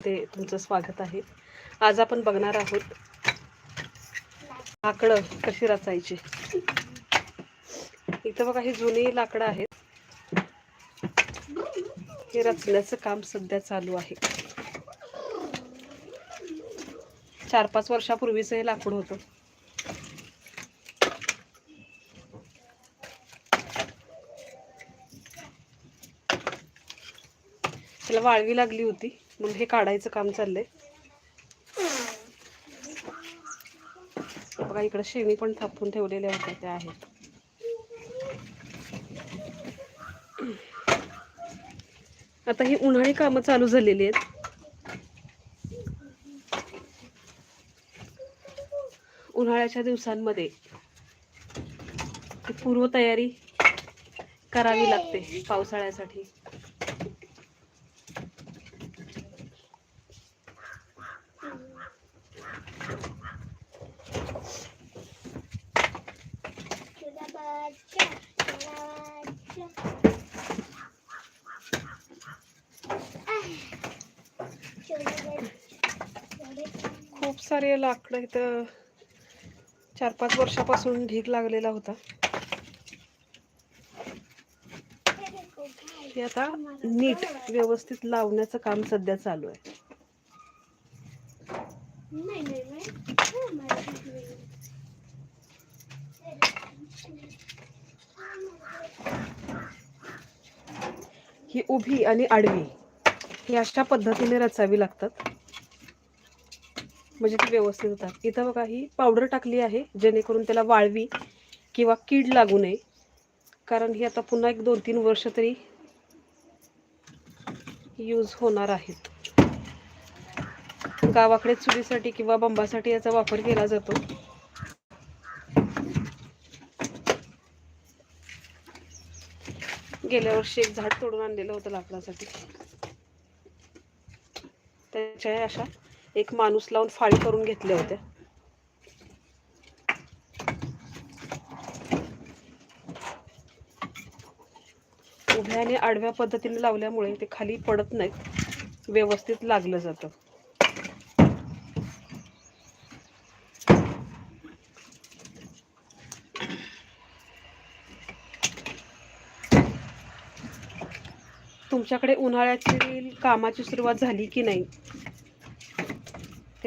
ते तुमचं स्वागत आहे. आज आपण बघणार आहोत लाकडं कशी रचायची. इथं बघा ही जुनी लाकडं आहेत. हे रचण्याचं काम सध्या चालू आहे. चार पाच वर्षापूर्वीचं हे लाकूड होतं. त्याला वाळवी लागली होती. मग हे काढायचं काम चाललंय. बघा इकडे शेणी पण थापून ठेवलेल्या होत्या त्या आहेत. आता ही उन्हाळी कामं चालू झालेली आहेत. उन्हाळ्याच्या दिवसांमध्ये पूर्वतयारी करावी लागते पावसाळ्यासाठी. खूप सारे लाकडं इथं चार पाच वर्षापासून ढीग लागलेला होता. ते आता नीट व्यवस्थित लावण्याचं काम सध्या चालू आहे. ही उभी आणि आडवी ही अशा पद्धतीने रचावी लागतात. म्हणजे ती व्यवस्थित होतात. इथं बघा ही पावडर टाकली आहे जेणेकरून त्याला वाळवी किंवा कीड लागू नये. कारण ही आता पुन्हा एक दोन तीन वर्ष तरी यूज होणार आहेत. गावाकडे चुलीसाठी किंवा बंबासाठी याचा वापर केला जातो. गेल्या वर्षी एक झाड तोडून आणलेलं होतं लाकडासाठी. त्याच्या अशा एक माणूस लावून फाळी करून घेतल्या होत्या. उभ्या आणि आडव्या पद्धतीने लावल्यामुळे ते खाली पडत नाहीत. व्यवस्थित लागलं जातं. तुमच्याकडे उन्हाळ्याची कामाची सुरुवात झाली की नाही?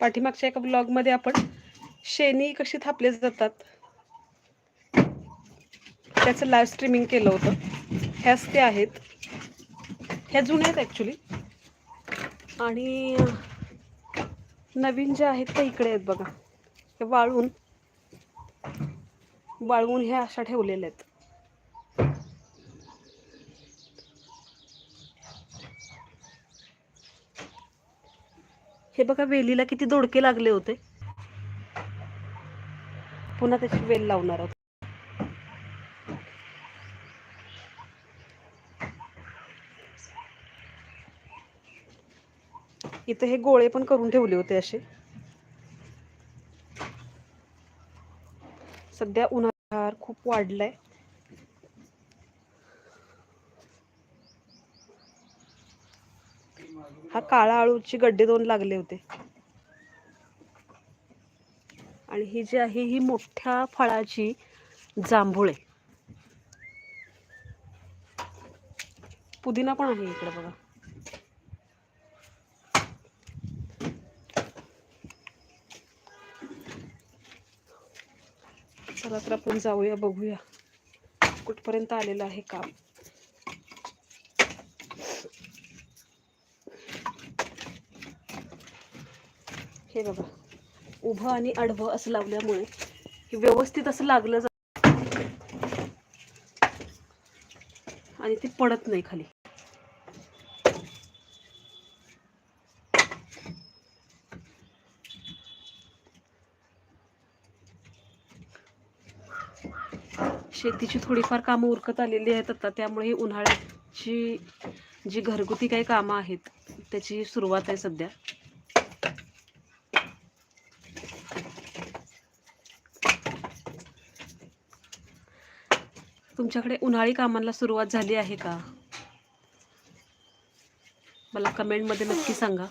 पाठीमागच्या एका ब्लॉगमध्ये आपण शेणी कशी थापले जातात त्याचं लाईव्ह स्ट्रीमिंग केलं होतं. ह्याच ते आहेत. ह्या जुन्या आहेत ॲक्च्युली आणि नवीन ज्या आहेत त्या इकडे आहेत बघा. हे वाळून वाळवून ह्या अशा ठेवलेल्या आहेत. हे बघा वेलीला किती दोडके लागले होते. पुन्हा त्याची वेल लावणार आहोत. इथे हे गोळे पण करून ठेवले होते असे. सध्या उन्हाळा खूप वाढलाय. हा काळा आळूची गड्डे दोन लागले होते. आणि ही जी आहे ही मोठ्या फळाची जांभूळ आहे. पुदिना पण आहे इकडे बघा. चला तर आपण जाऊया बघूया कुठपर्यंत आलेलं आहे काम. हे बघा. उभं आणि आडवं असं लावल्यामुळे व्यवस्थित असं लागलं जात आणि ते पडत नाही खाली. शेतीची थोडीफार कामं उरकत आलेली आहेत आता त्यामुळे उन्हाळ्याची जी घरगुती काही कामं आहेत त्याची सुरुवात आहे सध्या. तुमच्याकडे उन्हाळी कामांना सुरुवात झाली आहे का? मला कमेंटमध्ये नक्की सांगा.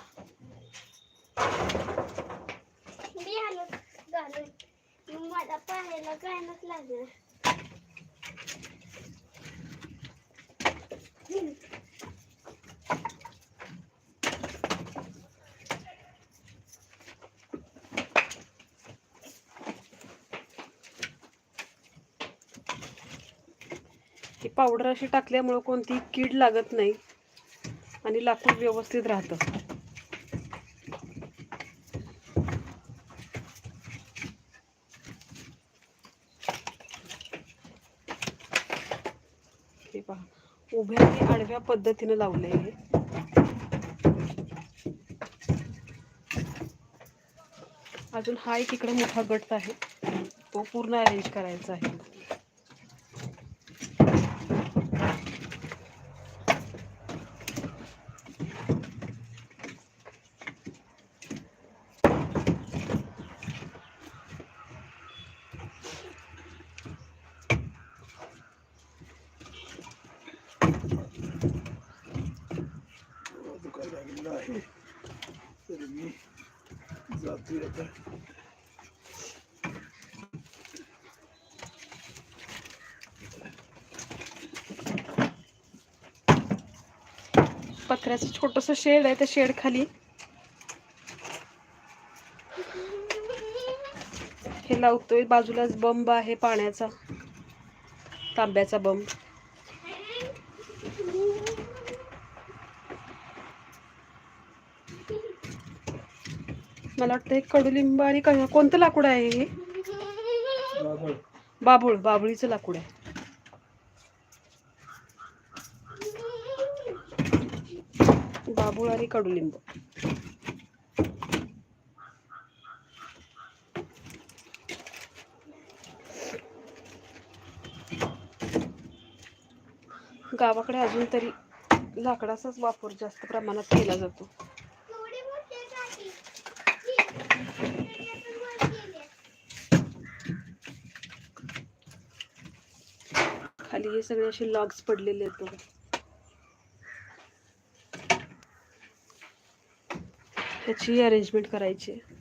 काय ही पावडर अशी टाकल्यामुळं कोणतीही कीड लागत नाही आणि लाकूड व्यवस्थित राहतं. हे पहा उभ्या आणि आडव्या पद्धतीनं लावलंय हे. अजून हा एक इकडे मोठा गट आहे तो पूर्ण अरेंज करायचा आहे दुखायला लागलेलं आहे तरी मी जातोय आता. पत्र्याचं छोटस शेड आहे त्या शेड खाली हे लावतोय बाजूलाच बंब आहे पाण्याचा. तांब्याचा बंब. मला वाटतं कडुलिंब आणि कोणतं लाकूड आहे हे? बाबुळ बाभूळ लाकूड आहे. बाभूळ आणि कडुलिंब. गावाकडे अजून तरी लाकडाचाच वापर जास्त प्रमाणात केला जातो. खाली हे सगळे असे लॉग्स पडलेले आहेत बघा ह्याची अरेंजमेंट करायची आहे.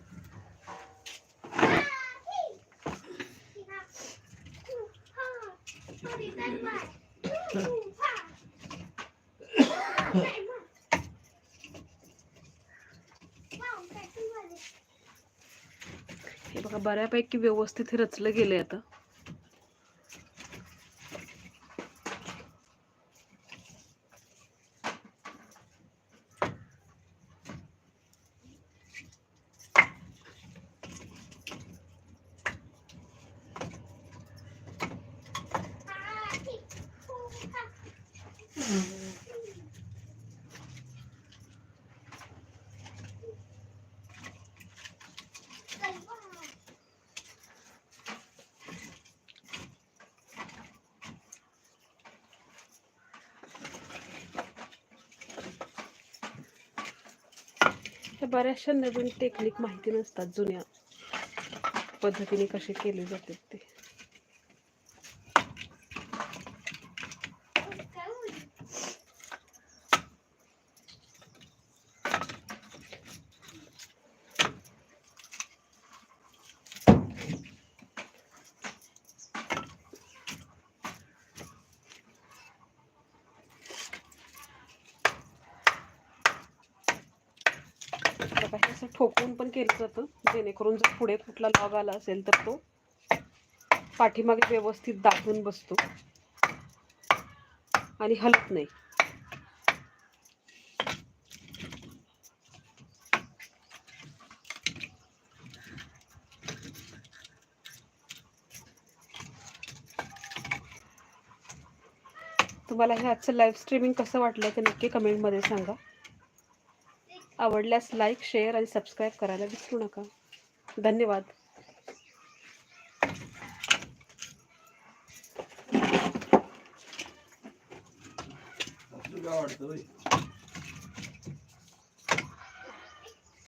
हे बघा बऱ्यापैकी व्यवस्थित हे रचलं गेलंय आता ह्या बऱ्याचशा नवीन टेक्निक माहिती नसतात जुन्या पद्धतीने कसे केले जातात ते बघा हे असं ठोकून पण केलं जातं. जेणेकरून जर पुढे कुठला लॉग आला असेल तर तो पाठीमागे व्यवस्थित दाबून बसतो. आणि हलत नाही. तुम्हाला हे आजचं लाईव्ह स्ट्रीमिंग कसं वाटलं ते नक्की कमेंटमध्ये सांगा. आवडल्यास लाईक शेअर आणि सबस्क्राईब करायला विसरू नका. धन्यवाद. आवडतं